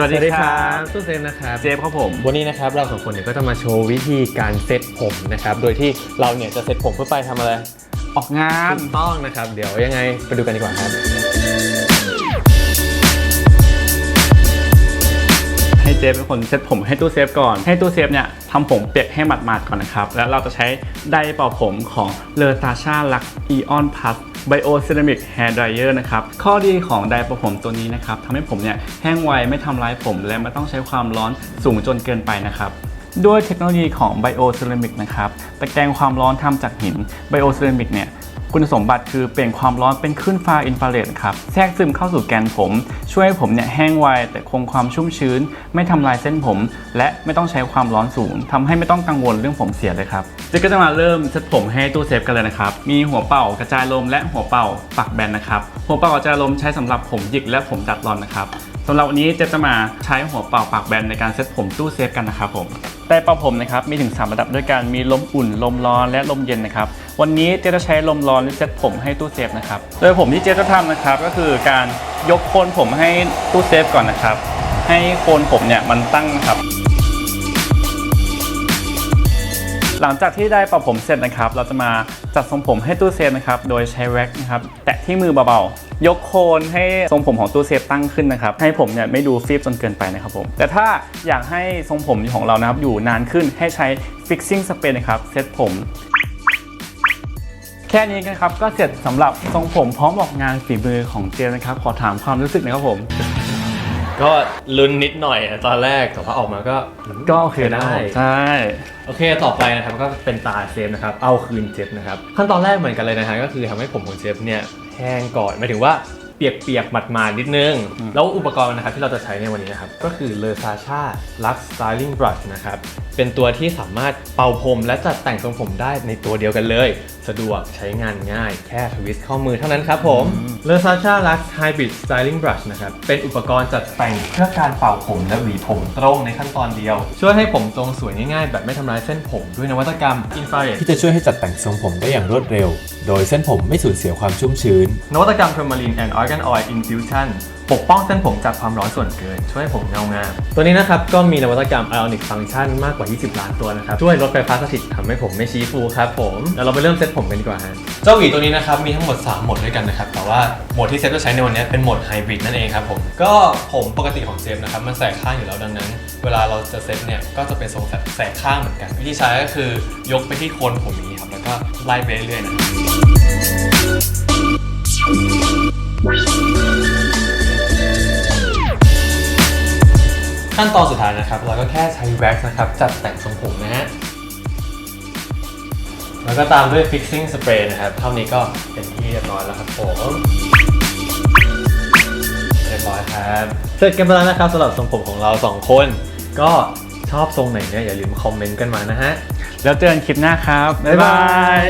สวัสดีครับตู้เซฟนะครับ เจฟครับผม วันนี้นะครับเราสองคนเนี่ยก็จะมาโชว์วิธีการเซตผมนะครับ โดยที่เราเนี่ยจะเซตผมเพื่อไปทำอะไร ออกงาน ถูกต้องนะครับ เดี๋ยวยังไงไปดูกันดีกว่าครับ เจฟเป็นคนเซตผมให้ตู้เซฟก่อน ให้ตู้เซฟเนี่ยทำผมเปียกให้หมาดๆก่อนนะครับ แล้วเราจะใช้ไดร์เป่าผมของเลอ t าชาลักอีออนพัสไบโอเซรามิกแฮร์ดร e r นะครับ ข้อดีของไดร์เป่าผมตัวนี้นะครับทำให้ผมเนี่ยแห้งไวไม่ทำร้ายผมและไม่ต้องใช้ความร้อนสูงจนเกินไปนะครับด้วยเทคโนโลยีของไบโอเซรามิกนะครับ ตะแกรงความร้อนทำจากหินไบโอเซรามิกเนี่ย คุณสมบัติคือเปลี่ยนความร้อนเป็นคลื่นฟ้าอินฟราเรดครับแทรกซึมเข้าสู่แกนผม ช่วยให้ผมเนี่ยแห้งไวแต่คงความชุ่มชื้น ไม่ทำลายเส้นผม และไม่ต้องใช้ความร้อนสูงทำให้ไม่ต้องกังวลเรื่องผมเสียเลยครับเจะก็จะมาเริ่มเซตผมให้ตู้เซฟกันเลยนะครับมีหัวเป่ากระจายลมและหัวเป่าปักแบนนะครับหัวเป่ากระจายลมใช้สำหรับผมหยิกและผมดัดรอนนะครับ สำหรับวันนี้เจจะมาใช้หัวเป่าปากแบนในการเซตผมตู้เซฟกันนะครับผมแต่เป่าผมนะครับมีถึง 3 ระดับด้วยกันมีลมอุ่น ลมร้อนและลมเย็นนะครับวันนี้เจจะใช้ลมร้อนเซตผมให้ตู้เซฟนะครับโดยผมที่เจจะทำนะครับก็คือการยกโคนผมให้ตู้เซฟก่อนนะครับ ให้โคนผมเนี่ยมันตั้งนะครับหลังจากที่ได้เป่าผมเสร็จนะครับ เราจะมาจัดทรงผมให้ตู้เซฟนะครับ โดยใช้แว็กนะครับ แตะที่มือเบาๆ ยกโคนให้ทรงผมของตู้เซฟตั้งขึ้นนะครับ ให้ผมเนี่ยไม่ดูฟีบจนเกินไปนะครับผม แต่ถ้าอยากให้ทรงผมของเรานะครับอยู่นานขึ้นให้ใช้ fixing spray นะครับเซตผมแค่นี้กันครับ ก็เสร็จสำหรับทรงผมพร้อมออกงานฝีมือของเจนนะครับ ขอถามความรู้สึกนะครับผม ก็ลุ้นนิดหน่อยนะตอนแรกแต่ว่าออกมาก็ก็โอเคได้ใช่ โอเคต่อไปนะครับก็เป็นตาเซฟนะครับเอาคืนเจฟนะครับขั้นตอนแรกเหมือนกันเลยนะฮะก็คือทำให้ผมของเจฟเนี่ยแห้งก่อนหมายถึงว่า เปียกๆ หมาดๆ นิดนึง แล้วอุปกรณ์นะครับที่เราจะใช้ในวันนี้นะครับ ก็คือเลอซาชาลักสไตลิ่งบรัชนะครับ เป็นตัวที่สามารถเป่าผมและจัดแต่งทรงผมได้ในตัวเดียวกันเลย สะดวกใช้งานง่าย แค่ทวิสต์ข้อมือเท่านั้นครับผมเลอซาชาลักไฮบริดสไตลิ่งบรัชนะครับ เป็นอุปกรณ์จัดแต่งเพื่อการเป่าผมและหวีผมตรงในขั้นตอนเดียว ช่วยให้ผมตรงสวยง่ายๆ แบบไม่ทำร้ายเส้นผมด้วยนวัตกรรมอินฟราเรดที่จะช่วยให้จัดแต่งทรงผมได้อย่างรวดเร็ว โดยเส้นผมไม่สูญเสียความชุ่มชื้น นวัตกรรม Permaline and Organ Oil Infusion ปกป้องเส้นผมจากความร้อนส่วนเกิน ช่วยให้ผมเงางาม ตัวนี้นะครับ ก็มีนวัตกรรม Ionic Function มากกว่า 20 ล้านตัวนะครับ ช่วยลดไฟฟ้าสถิตทำให้ผมไม่ชี้ฟูครับผมแล้วเราไปเริ่มเซตผมกันดีกว่าฮะเจ้าหวีตัวนี้นะครับ มีทั้งหมด 3 โหมดด้วยกันนะครับ แต่ว่าโหมดที่เซฟจะใช้ในวันนี้เป็นโหมดไฮบริดนั่นเองครับผม ก็ผมปกติของเซฟนะครับ มันแสกข้างอยู่แล้วดังนั้น เวลาเราจะเซตเนี่ยก็จะเป็นทรงแสกแสกข้างเหมือนกันวิธีใช้ก็คือยกไปที่โคนผมอย่างนี้ครับแล้วก็ไล่ไปเรื่อยๆนะ ขั้นตอนสุดท้ายนะครับ เราก็แค่ใช้แว็กซ์นะครับจัดแต่งทรงผมนะฮะแล้วก็ตามด้วย fixing spray นะครับ เท่านี้ก็เป็นที่เรียบร้อยแล้วครับผมเรียบร้อยครับ เสร็จกันไปแล้วนะครับสำหรับทรงผมของเราสองคน ก็ชอบทรงไหนเนี่ยอย่าลืมคอมเมนต์กันมานะฮะ แล้วเจอกันคลิปหน้าครับ บ๊ายบาย